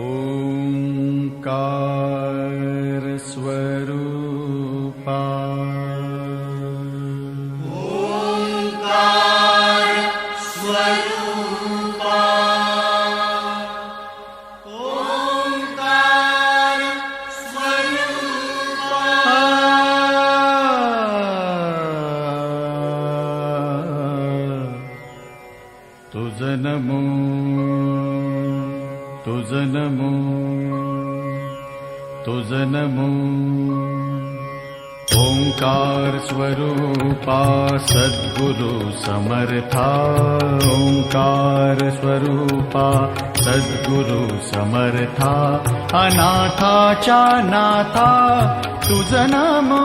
ओंकार स्वरूपा ओंकार स्वरूपा ओंकार स्वरूपा तुझ नमो तुज नमो तुज नमो ओङ्कार स्वरूपा सद्गुरु समर्था। ओङ्कार स्वरूपा सद्गुरु समर्था। अनाथा च नाथा तुज नमो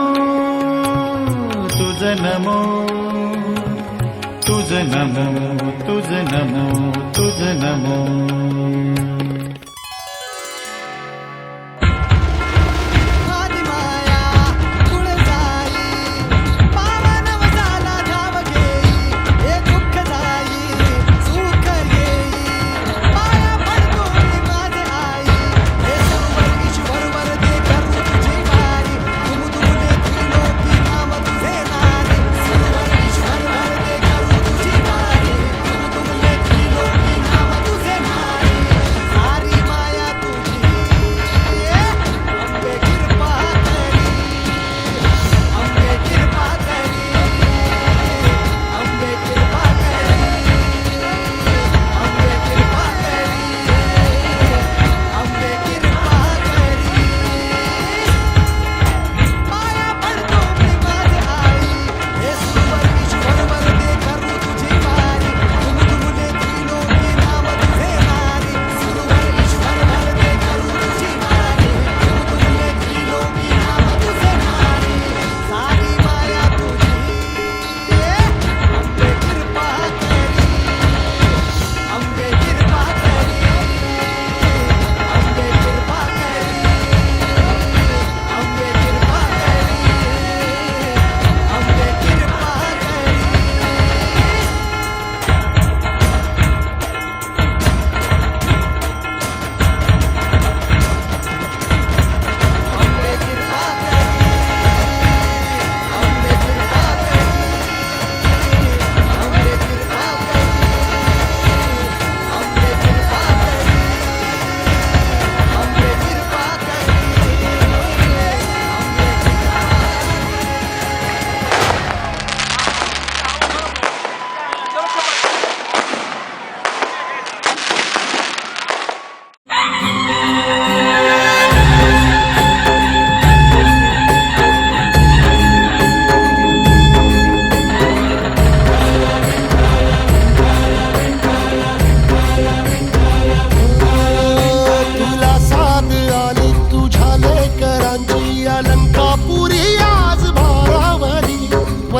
तुज नमो तुज नमो तुज नमो तुज नमो